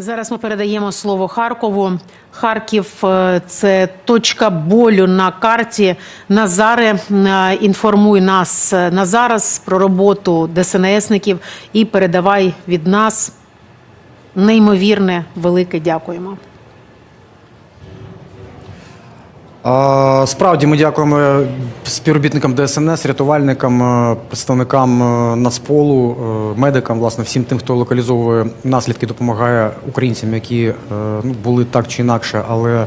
Зараз ми передаємо слово Харкову. Харків е, це точка болю на карті. Назаре, е, інформуй нас е, на зараз про роботу ДСНСників і передавай від нас неймовірне велике дякуємо. А, Справді ми дякуємо співробітникам ДСНС, рятувальникам, е, представникам е, Нацполу, е, медикам, власне, всім тим, хто локалізовує наслідки, допомагає українцям, які ну, були так чи інакше, але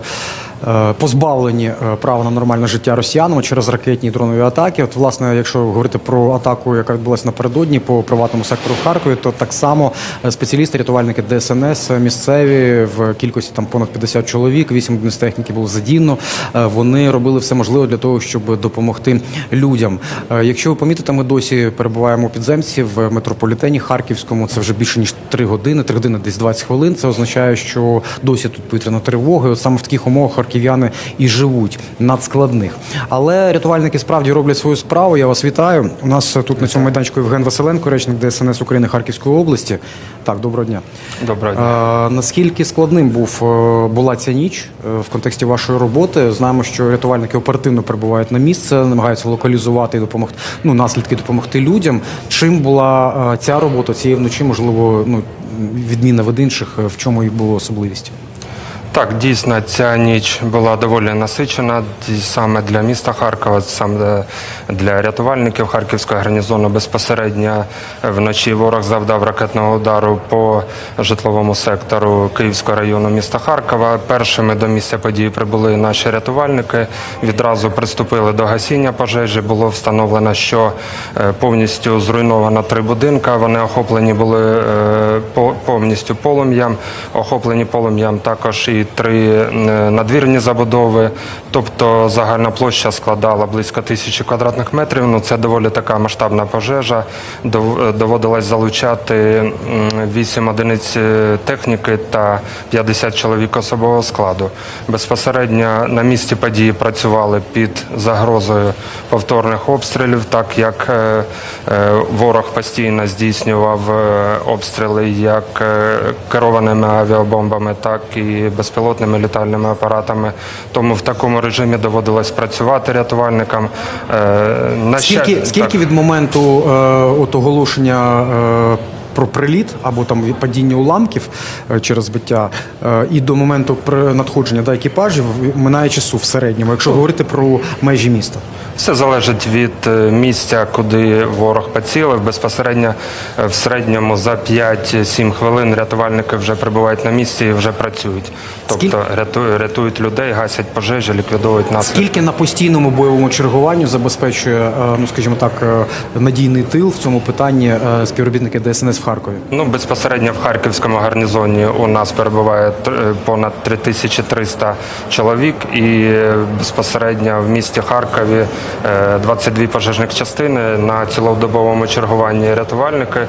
позбавлені е, права на нормальне життя росіянам через ракетні і дронові атаки. От, власне, якщо говорити про атаку, яка відбулася напередодні по приватному сектору в Харкові, то так само е, спеціалісти, рятувальники ДСНС е, місцеві в кількості там понад 50 чоловік, 8 одиниць техніки було задіяно. Е, Вони робили все можливе для того, щоб допомогти людям. Е, Якщо ви помітите, ми досі перебуваємо у підземці в метрополітені Харківському. Це вже більше ніж 3 години, 3 години десь 20 хвилин. Це означає, що досі тут повітряна тривога. І От саме в таких умовах харків'яни і живуть надскладних. Але рятувальники справді роблять свою справу. Я вас вітаю. У нас тут на цьому майданчику Євген Василенко, речник ДСНС України Харківської області. Так, доброго дня. Доброго дня. Е, наскільки складним був е, була ця ніч е, в контексті вашої роботи? Знаємо, що рятувальники оперативно прибувають на місце, намагаються локалізувати і допомогти ну наслідки допомогти людям. Чим була е, ця робота цієї вночі? Можливо, ну відмінна від інших, в чому їх було особливість? Так, дійсно, ця ніч була доволі насичена саме для міста Харкова, саме для рятувальників Харківського гарнізону. Безпосередньо вночі ворог завдав ракетного удару по житловому сектору Київського району міста Харкова. Першими до місця події прибули наші рятувальники. Відразу приступили до гасіння пожежі. Було встановлено, що е, повністю зруйновано три будинка. Вони охоплені були е, по- повністю полум'ям. Охоплені полум'ям також і три е, надвірні забудови. Тобто загальна площа складала близько тисячі квадратних метрів. Ну це доволі така масштабна пожежа. Е, Доводилось залучати м, вісім одиниць е, техніки та 50 чоловік особового складу. Безпосередньо на місці події працювали під загрозою повторних обстрілів, так як ворог постійно здійснював обстріли як керованими авіабомбами, так і безпілотними літальними апаратами. Тому в такому режимі доводилось працювати рятувальникам. Е, на Скільки, ща- скільки так. від моменту е, от оголошення е, про приліт або там падіння уламків е, через збиття е, і до моменту надходження до екіпажів минає часу в середньому, якщо говорити про межі міста? Все залежить від е, місця, куди ворог поцілив. Безпосередньо в середньому за 5-7 хвилин рятувальники вже прибувають на місці і вже працюють. Тобто рятують, рятують людей, гасять пожежі, ліквідовують наслідки. Скільки на постійному бойовому чергуванню забезпечує, ну скажімо так, надійний тил в цьому питанні співробітники ДСНС в Харкові? Ну, безпосередньо в Харківському гарнізоні у нас перебуває тр- понад 3300 чоловік, і е, безпосередньо в місті Харкові е, 22 пожежних частини на цілодобовому чергуванні рятувальники.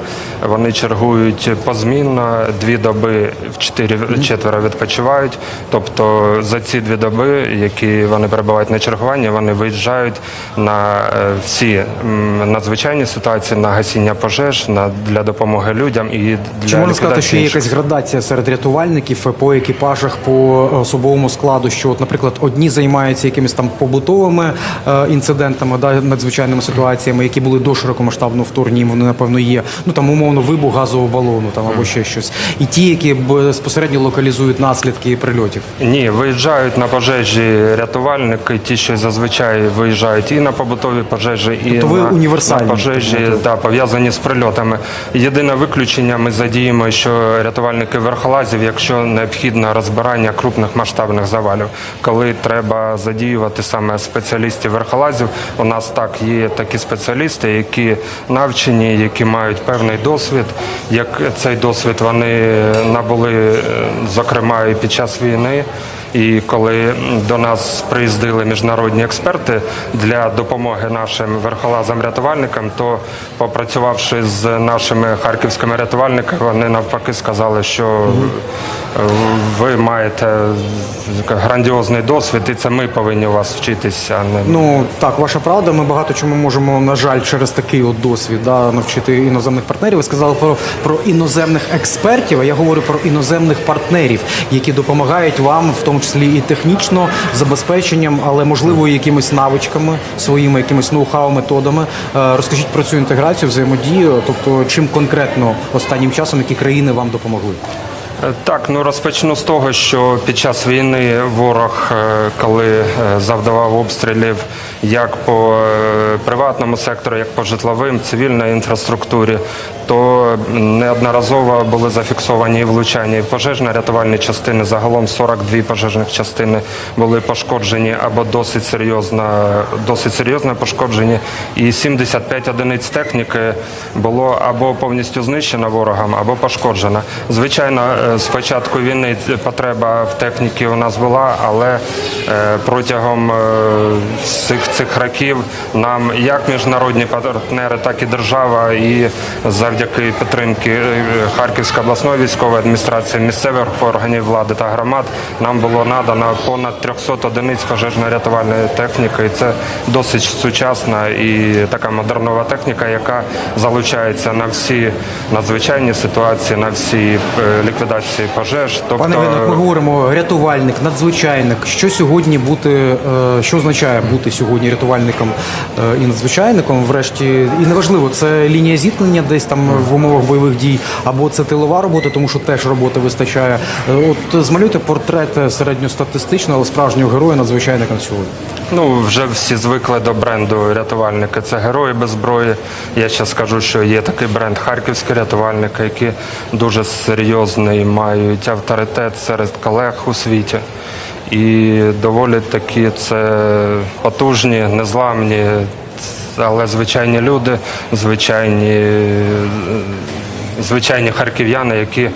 Вони чергують позмінно, дві доби в чотири четверо відпочивають. Тобто за ці дві доби, які вони перебувають на чергуванні, вони виїжджають на е, всі надзвичайні ситуації, на гасіння пожеж, на для допомоги людям і для Чи можна сказати, що є якась градація серед рятувальників е, по екіпажах, по особовому складу? Що, от, наприклад, одні займаються якимись там побутовими е, інцидентами, да, надзвичайними ситуаціями, які були до широкомасштабного вторгнення, вони напевно є. Ну там умовно вибух газового балону там або ще щось. І ті, які безпосередньо локалізують наслідки прильотів. Ні, виїжджають на пожежі рятувальники, ті, що зазвичай виїжджають і на побутові пожежі, і Тобто ви на, універсальні, на пожежі, да, пов'язані з прильотами. Єдине виключення ми задіємо, що рятувальники верхолазів, якщо необхідно розбирання крупних масштабних завалів, коли треба задіювати саме спеціалістів верхолазів. У нас так є такі спеціалісти, які навчені, які мають певний досвід. Як цей досвід вони набули, е, зокрема, і під час війни. І коли до нас приїздили міжнародні експерти для допомоги нашим верхолазам-рятувальникам, то попрацювавши з нашими харківськими рятувальниками, вони навпаки сказали, що ви маєте грандіозний досвід, і це ми повинні у вас вчитися. а не Ну так, ваша правда. Ми багато чому можемо, на жаль, через такий от досвід да, навчити іноземних партнерів. Ви сказали про, про іноземних експертів. А я говорю про іноземних партнерів, які допомагають вам, в тому числі і технічно забезпеченням, але можливо якимись навичками своїми, якимись ноу-хау методами. Е, Розкажіть про цю інтеграцію, взаємодію. Тобто, чим конкретно останнім часом які країни вам допомогли? Е, Так, ну розпочну з того, що під час війни ворог, е, коли е, завдавав обстрілів як по приватному сектору, як по житловим, цивільній інфраструктурі, то неодноразово були зафіксовані і влучання і пожежно-рятувальні частини. Загалом 42 пожежних частини були пошкоджені або досить серйозно, досить серйозно пошкоджені, і 75 одиниць техніки було або повністю знищено ворогом, або пошкоджено. Звичайно, з початку війни потреба в техніці у нас була, але е, протягом е, цих, цих років нам як міжнародні партнери, так і держава, і завдяки підтримки е, Харківської обласної військової адміністрації, місцевих органів влади та громад, нам було надано понад 300 одиниць пожежно-рятувальної техніки. І це досить сучасна і така модернова техніка, яка залучається на всі надзвичайні ситуації, на всі е, ліквідації пожеж. Тобто, Пане Винник, ми говоримо рятувальник, надзвичайник. Що сьогодні бути, е, що означає бути сьогодні рятувальником е, і надзвичайником? Врешті, і неважливо, це лінія зіткнення десь там в умовах бойових дій, або це тилова робота, тому що теж роботи вистачає. Е, От змалюйте портрет середньостатистичного, але справжнього героя надзвичайника на сьогодні. Ну, вже всі звикли до бренду рятувальники. Це герої без зброї. Я ще скажу, що є такий бренд харківські рятувальники, які дуже серйозний, мають авторитет серед колег у світі. І доволі такі це потужні, незламні, але звичайні люди, звичайні. Звичайні харків'яни, які е,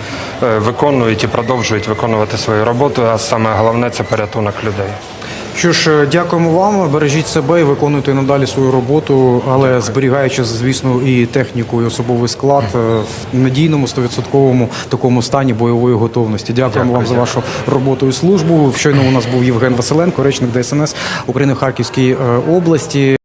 виконують і продовжують виконувати свою роботу, а саме головне це порятунок людей. Що ж, е, дякуємо вам. Бережіть себе і виконуйте надалі свою роботу, але зберігаючи, звісно, і техніку, і особовий склад е, в надійному 100% такому стані бойової готовності. Дякуємо вам за вашу роботу і службу. Щойно у нас був Євген Василенко, речник ДСНС України в Харківській е, області.